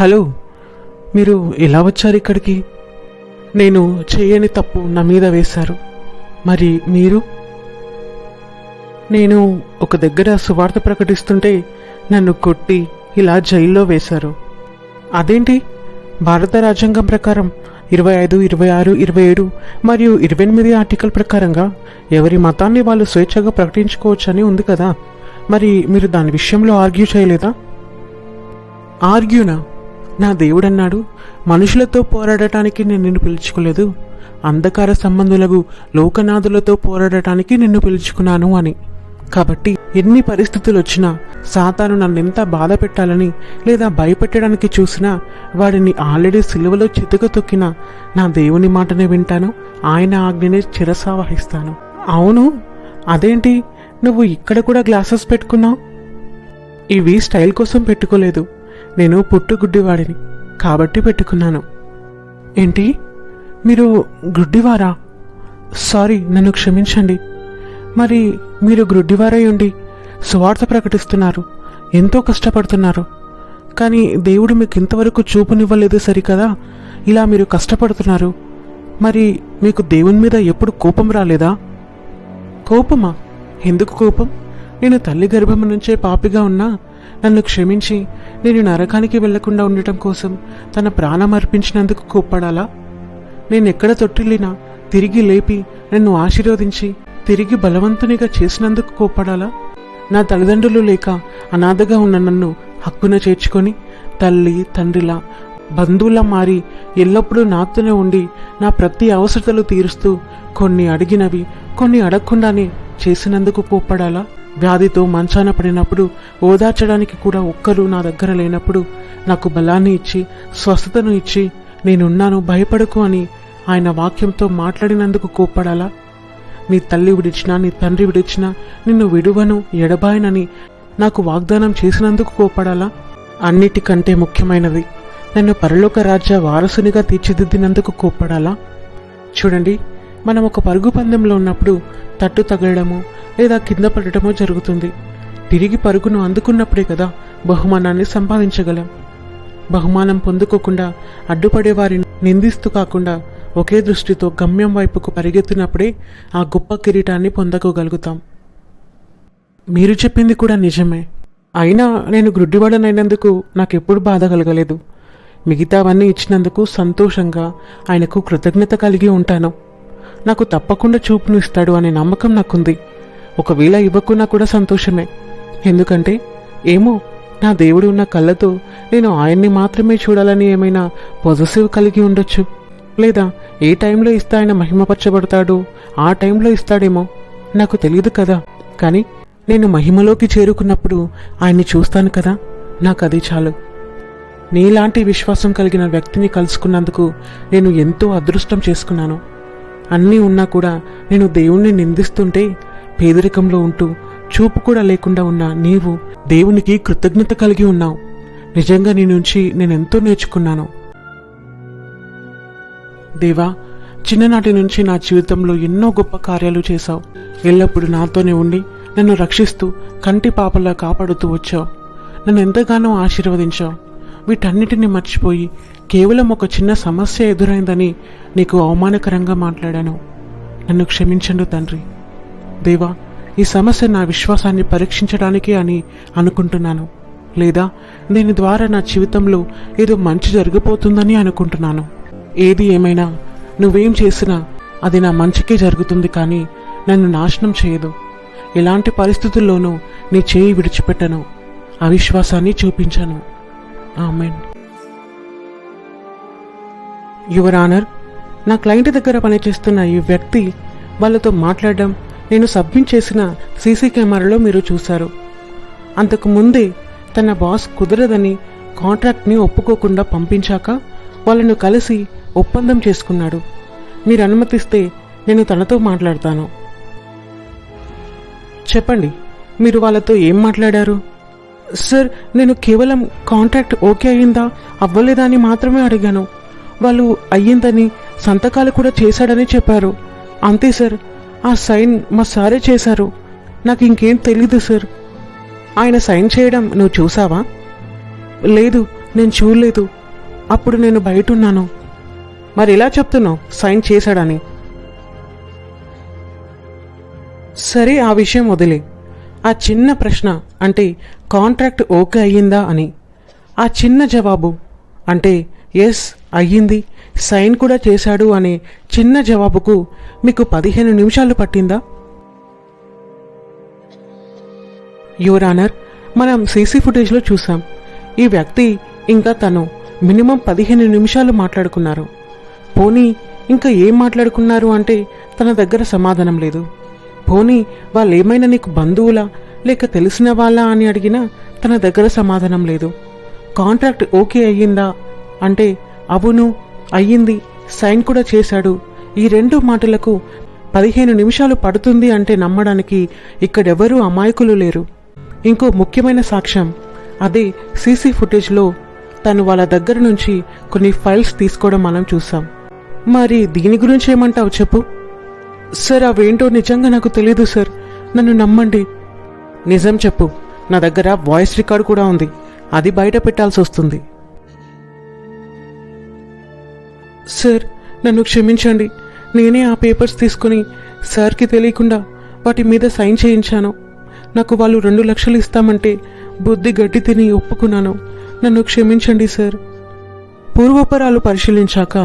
Hello మీరు ఎలా వచ్చారు ఇక్కడికి? నేను చేయని తప్పు నా మీద వేశారు. మరి మీరు? నేను ఒక దగ్గర సువార్త ప్రకటిస్తుంటే నన్ను కొట్టి ఇలా జైల్లో వేశారు. అదేంటి? భారత రాజ్యాంగం ప్రకారం ఇరవై ఐదు ఇరవై ఆరు ఇరవై ఏడు మరియు ఇరవై ఎనిమిది ఆర్టికల్ ప్రకారంగా ఎవరి మతాన్ని వాళ్ళు స్వేచ్ఛగా ప్రకటించుకోవచ్చని ఉంది కదా. మరి మీరు దాని విషయంలో ఆర్గ్యూ చేయలేదా? ఆర్గ్యూనా? నా దేవుడన్నాడు. మనుషులతో పోరాడటానికి నేను నిన్ను పిలుచుకోలేదు. అంధకార సంబంధులకు లోకనాథులతో పోరాడటానికి నిన్ను పిలుచుకున్నాను అని. కాబట్టి ఎన్ని పరిస్థితులు వచ్చినా సాతాను నన్ను ఎంత బాధ పెట్టాలని లేదా భయపెట్టడానికి చూసినా వాడిని ఆల్రెడీ సిలువలో చితుకు తొక్కిన నా దేవుని మాటనే వింటాను. ఆయన ఆజ్ఞని చిరసావహిస్తాను. అవును అదేంటి? నువ్వు ఇక్కడ కూడా గ్లాసెస్ పెట్టుకున్నావు? ఇవి స్టైల్ కోసం పెట్టుకోలేదు. నేను పుట్టుగుడ్డివాడిని కాబట్టి పెట్టుకున్నాను. ఏంటి? మీరు గుడ్డివారా? సారీ నన్ను క్షమించండి. మరి మీరు గుడ్డివారై ఉండి సువార్త ప్రకటిస్తున్నారు. ఎంతో కష్టపడుతున్నారు. కానీ దేవుడు మీకు ఇంతవరకు చూపునివ్వలేదు సరికదా? ఇలా మీరు కష్టపడుతున్నారు. మరి మీకు దేవుని మీద ఎప్పుడు కోపం రాలేదా? కోపమా? ఎందుకు కోపం? నేను తల్లి గర్భం నుంచే పాపిగా ఉన్నా నన్ను క్షమించి నేను నరకానికి వెళ్ళకుండా ఉండటం కోసం తన ప్రాణం అర్పించినందుకు కోప్పడాలా? నేను ఎక్కడ తొట్టిల్లినా తిరిగి లేపి నన్ను ఆశీర్వదించి తిరిగి బలవంతునిగా చేసినందుకు కోప్పడాలా? నా తల్లిదండ్రులు లేక అనాథగా ఉన్న నన్ను హక్కున చేర్చుకొని తల్లి తండ్రిలా బంధువులా మారి ఎల్లప్పుడూ నాతోనే ఉండి నా ప్రతి అవసరతలు తీరుస్తూ కొన్ని అడిగినవి కొన్ని అడగకుండానే చేసినందుకు కోప్పడాలా? వ్యాధితో మంచాన పడినప్పుడు ఓదార్చడానికి కూడా ఒక్కరు నా దగ్గర లేనప్పుడు నాకు బలాన్ని ఇచ్చి స్వస్థతను ఇచ్చి నేనున్నాను భయపడకు అని ఆయన వాక్యంతో మాట్లాడినందుకు కోప్పడాలా? నీ తల్లి విడిచినా నీ తండ్రి విడిచినా నిన్ను విడువను ఎడబాయనని నాకు వాగ్దానం చేసినందుకు కోపడాలా అన్నిటికంటే ముఖ్యమైనది నన్ను పరలోక రాజ్య వారసునిగా తీర్చిదిద్దినందుకు కోప్పడాలా? చూడండి మనం ఒక పరుగు పందెంలో ఉన్నప్పుడు తట్టు తగలడము లేదా కింద పడటమో జరుగుతుంది. తిరిగి పరుగును అందుకున్నప్పుడే కదా బహుమానాన్ని సంపాదించగలం. బహుమానం పొందుకోకుండా అడ్డుపడే వారిని నిందిస్తూ కాకుండా ఒకే దృష్టితో గమ్యం వైపుకు పరిగెత్తినప్పుడే ఆ గొప్ప కిరీటాన్ని పొందకోగలుగుతాం. మీరు చెప్పింది కూడా నిజమే. అయినా నేను గ్రుడ్డివాడనైనందుకు నాకెప్పుడు బాధ కలగలేదు. మిగతావన్నీ ఇచ్చినందుకు సంతోషంగా ఆయనకు కృతజ్ఞత కలిగి ఉంటాను. నాకు తప్పకుండా చూపును ఇస్తాడు అనే నమ్మకం నాకుంది. ఒకవేళ ఇవ్వకున్నా కూడా సంతోషమే. ఎందుకంటే ఏమో నా దేవుడు ఉన్న కళ్ళతో నేను ఆయన్ని మాత్రమే చూడాలని ఏమైనా పొజెసివ్ కలిగి ఉండొచ్చు. లేదా ఏ టైంలో ఇస్తే ఆయన మహిమపరచబడతాడు ఆ టైంలో ఇస్తాడేమో నాకు తెలియదు కదా. కానీ నేను మహిమలోకి చేరుకున్నప్పుడు ఆయన్ని చూస్తాను కదా. నాకు అది చాలు. నీలాంటి విశ్వాసం కలిగిన వ్యక్తిని కలుసుకున్నందుకు నేను ఎంతో అదృష్టం చేసుకున్నాను. అన్నీ ఉన్నా కూడా నేను దేవుణ్ణి నిందిస్తుంటే పేదరికంలో ఉంటూ చూపు కూడా లేకుండా ఉన్న నీవు దేవునికి కృతజ్ఞత కలిగి ఉన్నావు. నిజంగా నీ నుంచి నేను ఎంతో నేర్చుకున్నాను. దేవా చిన్ననాటి నుంచి నా జీవితంలో ఎన్నో గొప్ప కార్యాలు చేశావు. ఎల్లప్పుడూ నాతోనే ఉండి నన్ను రక్షిస్తూ కంటి పాపలా కాపాడుతూ వచ్చావు. నన్ను ఎంతగానో ఆశీర్వదించావు. వీటన్నిటిని మర్చిపోయి కేవలం ఒక చిన్న సమస్య ఎదురైందని నీకు అవమానకరంగా మాట్లాడాను. నన్ను క్షమించండు తండ్రి. దేవా ఈ సమస్య నా విశ్వాసాన్ని పరీక్షించడానికి అని అనుకుంటున్నాను. లేదా దీని ద్వారా నా జీవితంలో ఏదో మంచి జరిగిపోతుందని అనుకుంటున్నాను. ఏది ఏమైనా నువ్వేం చేసినా అది నా మంచికే జరుగుతుంది కానీ నన్ను నాశనం చేయదు. ఎలాంటి పరిస్థితుల్లోనూ నీ చేయి విడిచిపెట్టను. అవిశ్వాసాన్ని చూపించను. ఆమెన్. యువర్ ఆనర్ నా క్లయింట్ దగ్గర పనిచేస్తున్న ఈ వ్యక్తి వాళ్ళతో మాట్లాడడం నేను సబ్మిట్ చేసిన సీసీ కెమెరాలో మీరు చూశారు. అంతకు ముందే తన బాస్ కుదరదని కాంట్రాక్ట్ని ఒప్పుకోకుండా పంపించాక వాళ్ళను కలిసి ఒప్పందం చేసుకున్నాడు. మీరు అనుమతిస్తే నేను తనతో మాట్లాడతాను. చెప్పండి మీరు వాళ్ళతో ఏం మాట్లాడారు? సార్ నేను కేవలం కాంట్రాక్ట్ ఓకే అయిందా అవ్వలేదా అని మాత్రమే అడిగాను. వాళ్ళు అయ్యిందని సంతకాలు కూడా చేశాడని చెప్పారు. అంతే సార్ ఆ సైన్ మా సారే చేశారు. నాకు ఇంకేం తెలీదు సార్. ఆయన సైన్ చేయడం నువ్వు చూసావా? లేదు నేను చూడలేదు. అప్పుడు నేను బయట ఉన్నాను మరి ఎలా చెప్తున్నావు సైన్ చేశాడని? సరే ఆ విషయం వదిలే. ఆ చిన్న ప్రశ్న అంటే కాంట్రాక్ట్ ఓకే అయ్యిందా అని. ఆ చిన్న జవాబు అంటే ఎస్ అయ్యింది. సైన్ కూడా చేశాడు అనే చిన్న జవాబుకు మీకు పదిహేను నిమిషాలు పట్టిందా? యువర్ ఆనర్ మనం సీసీ ఫుటేజ్లో చూసాం ఈ వ్యక్తి ఇంకా తను మినిమం పదిహేను నిమిషాలు మాట్లాడుకున్నారు. పోనీ ఇంకా ఏం మాట్లాడుకున్నారు అంటే తన దగ్గర సమాధానం లేదు. పోనీ వాళ్ళు ఏమైనా నీకు బంధువులా లేక తెలిసిన వాళ్ళా అని అడిగినా తన దగ్గర సమాధానం లేదు. కాంట్రాక్ట్ ఓకే అయ్యిందా అంటే అవును అయ్యింది. సైన్ కూడా చేశాడు. ఈ రెండు మాటలకు పదిహేను నిమిషాలు పడుతుంది అంటే నమ్మడానికి ఇక్కడెవరూ అమాయకులు లేరు. ఇంకో ముఖ్యమైన సాక్ష్యం. అదే సీసీ ఫుటేజ్లో తను వాళ్ళ దగ్గర నుంచి కొన్ని ఫైల్స్ తీసుకోవడం మనం చూసాం మరి దీని గురించి ఏమంటావు చెప్పు? సార్ అవేంటో నిజంగా నాకు తెలియదు సార్. నన్ను నమ్మండి. నిజం చెప్పు. నా దగ్గర వాయిస్ రికార్డ్ కూడా ఉంది. అది బయట పెట్టాల్సి వస్తుంది. సార్ నన్ను క్షమించండి. నేనే ఆ పేపర్స్ తీసుకుని సార్కి తెలియకుండా వాటి మీద సైన్ చేయించాను. నాకు వాళ్ళు రెండు లక్షలు ఇస్తామంటే బుద్ధి గడ్డి తిని ఒప్పుకున్నాను. నన్ను క్షమించండి సార్. పూర్వపరాలు పరిశీలించాక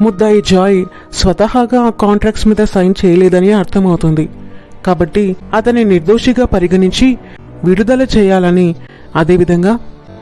ముద్దాయి జాయ్ స్వతహాగా ఆ కాంట్రాక్ట్స్ మీద సైన్ చేయలేదని అర్థమవుతుంది. కాబట్టి అతని నిర్దోషిగా పరిగణించి విడుదల చేయాలని అదేవిధంగా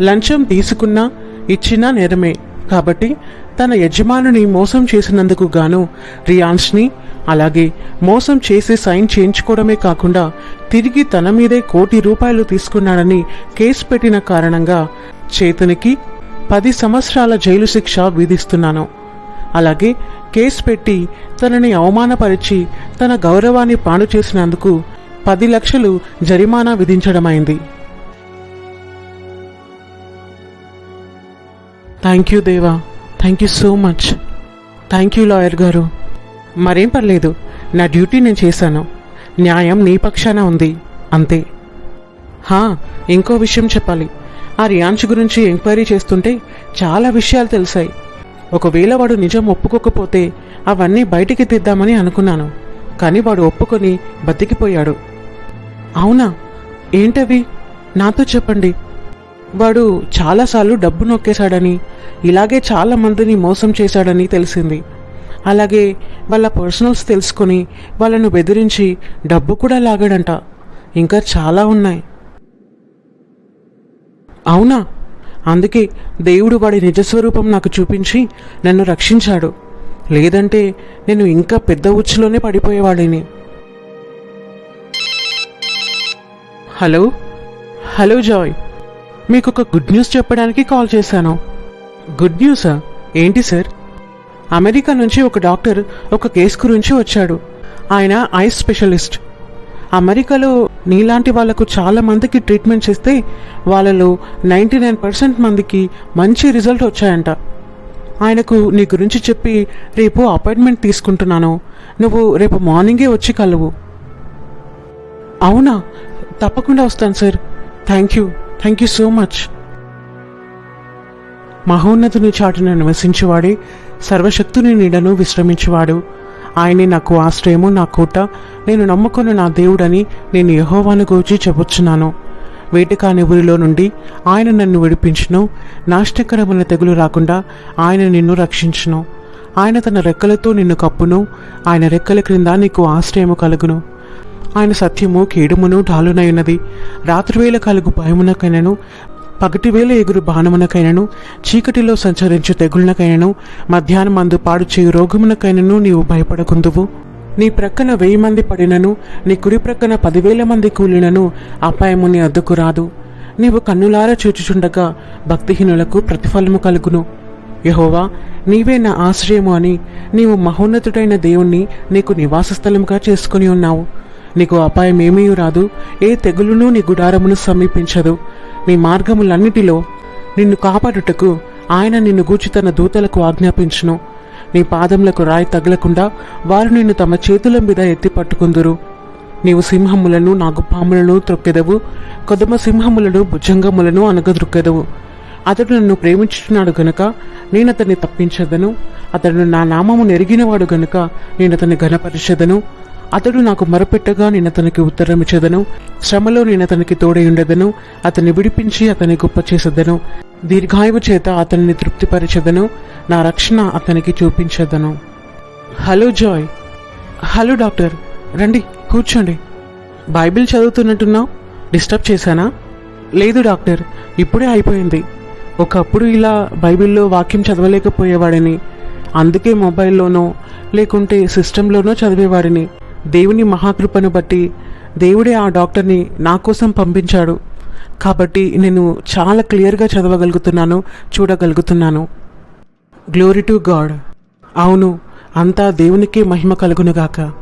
లంచం తీసుకున్నా ఇచ్చినా నేరమే. కాబట్టి తన యజమానుని మోసం చేసినందుకు గాను రియాన్స్ని అలాగే మోసం చేసి సైన్ చేయించుకోవడమే కాకుండా తిరిగి తన మీదే కోటి రూపాయలు తీసుకున్నాడని కేసు పెట్టిన కారణంగా చేతునికి పది సంవత్సరాల జైలు శిక్ష విధిస్తున్నాను. అలాగే కేసు పెట్టి తనని అవమానపరిచి తన గౌరవాన్ని పాడు చేసినందుకు పది లక్షలు జరిమానా విధించడమైంది. థ్యాంక్ యూ దేవా. Thank you so much thank you lawyer గారు. మరేం పర్లేదు. నా డ్యూటీ నేను చేశాను. న్యాయం నీ పక్షాన ఉంది. అంతే. హా ఇంకో విషయం చెప్పాలి. ఆ రియాంచ్ గురించి ఎంక్వైరీ చేస్తుంటే చాలా విషయాలు తెలిసాయి. ఒకవేళ వాడు నిజం ఒప్పుకోకపోతే అవన్నీ బయటికి తీద్దామని అనుకున్నాను. కానీ వాడు ఒప్పుకొని బతికిపోయాడు. అవునా? ఏంటవి? నాతో చెప్పండి. వాడు చాలాసార్లు డబ్బు నొక్కేశాడని ఇలాగే చాలా మందిని మోసం చేశాడని తెలిసింది. అలాగే వాళ్ళ పర్సనల్స్ తెలుసుకొని వాళ్ళను బెదిరించి డబ్బు కూడా లాగాడంట. ఇంకా చాలా ఉన్నాయి. అవునా? అందుకే దేవుడు వాడి నిజస్వరూపం నాకు చూపించి నన్ను రక్షించాడు. లేదంటే నేను ఇంకా పెద్ద ఉచ్చులోనే పడిపోయేవాడిని. హలో? Hello Joy. మీకు ఒక గుడ్ న్యూస్ చెప్పడానికి కాల్ చేశాను. గుడ్ న్యూసా ఏంటి సార్? అమెరికా నుంచి ఒక డాక్టర్ ఒక కేసు గురించి వచ్చాడు. ఆయన ఐస్ స్పెషలిస్ట్. అమెరికాలో నీలాంటి వాళ్ళకు చాలా మందికి ట్రీట్మెంట్ చేస్తే వాళ్ళలో నైంటీ నైన్ పర్సెంట్ మందికి మంచి రిజల్ట్ వచ్చాయంట. ఆయనకు నీ గురించి చెప్పి రేపు అపాయింట్మెంట్ తీసుకుంటున్నాను. నువ్వు రేపు మార్నింగే వచ్చి కలవు. అవునా? తప్పకుండా వస్తాను sir. Thank you thank you so much మహోన్నతుని చాటున నివసించేవాడే సర్వశక్తుని నీడను విశ్రమించేవాడు. ఆయనే నాకు ఆశ్రయము నా కోట. నేను నమ్ముకున్న నా దేవుడని నేను యహోవాను గూర్చి చెప్పుచున్నాను. వేటకాని ఊరిలో నుండి ఆయన నన్ను విడిపించును. నాష్టకరమైన తెగులు రాకుండా ఆయన నిన్ను రక్షించును. ఆయన తన రెక్కలతో నిన్ను కప్పును. ఆయన రెక్కల క్రింద నీకు ఆశ్రయము కలుగును. ఆయన సత్యము కీడుమును డాలునైనది రాత్రివేళ కలుగు భయమునకైనను పగటివేళ ఎగురు బాణమునకైనను చీకటిలో సంచరించు తెగులనకైనను మధ్యాహ్నం మందు పాడు చేయు రోగమునకైనను నీవు భయపడకుందువు. నీ ప్రక్కన వెయ్యి మంది పడినను నీ కుడి ప్రక్కన పదివేల మంది కూలినను అపాయము నీ అద్దుకు రాదు. నీవు కన్నులారా చూచుచుండగా భక్తిహీనులకు ప్రతిఫలము కలుగును. యహోవా నీవే నా ఆశ్రయము అని నీవు మహోన్నతుడైన దేవుణ్ణి నీకు నివాస స్థలముగా చేసుకుని ఉన్నావు. నీకు అపాయం ఏమీ రాదు ఏ తెగులును నీ గుడారమును సమీపించదు. నీ మార్గములన్నిటిలో నిన్ను కాపాడుటకు ఆయన నిన్ను గూర్చి తన దూతలకు ఆజ్ఞాపించును. నీ పాదములకు రాయి తగలకుండా వారు నిన్ను తమ చేతుల మీద ఎత్తి పట్టుకుందురు. నీవు సింహములను నాగుపాములను త్రొక్కెదవు కొదమ సింహములను భుజంగములను అనగద్రొక్కెదవు అతడు నన్ను ప్రేమించుచున్నాడు గనుక నేను అతన్ని తప్పించదను. అతడు నా నామము నెరిగినవాడు గనుక నేను అతన్ని ఘనపరిచెదను. అతడు నాకు మరపెట్టగా నేను అతనికి ఉత్తరం ఇచ్చేదను. శ్రమలో నేను అతనికి తోడై ఉండదను. అతన్ని విడిపించి అతని గొప్ప చేసేదను. దీర్ఘాయువు చేత అతనిని తృప్తిపరిచెదను. నా రక్షణ అతనికి చూపించదను. Hello Joy. Hello doctor. రండి కూర్చోండి. బైబిల్ చదువుతున్నట్టున్నావు? డిస్టర్బ్ చేశానా? లేదు డాక్టర్. ఇప్పుడే అయిపోయింది. ఒకప్పుడు ఇలా బైబిల్లో వాక్యం చదవలేకపోయేవాడిని. అందుకే మొబైల్లోనో లేకుంటే సిస్టంలోనో చదివేవాడిని. దేవుని మహాకృపను బట్టి దేవుడే ఆ డాక్టర్ని నా కోసం పంపించాడు. కాబట్టి నేను చాలా క్లియర్గా చదవగలుగుతున్నాను చూడగలుగుతున్నాను. గ్లోరీ టు గాడ్ అవును అంతా దేవునికే మహిమ కలుగునుగాక.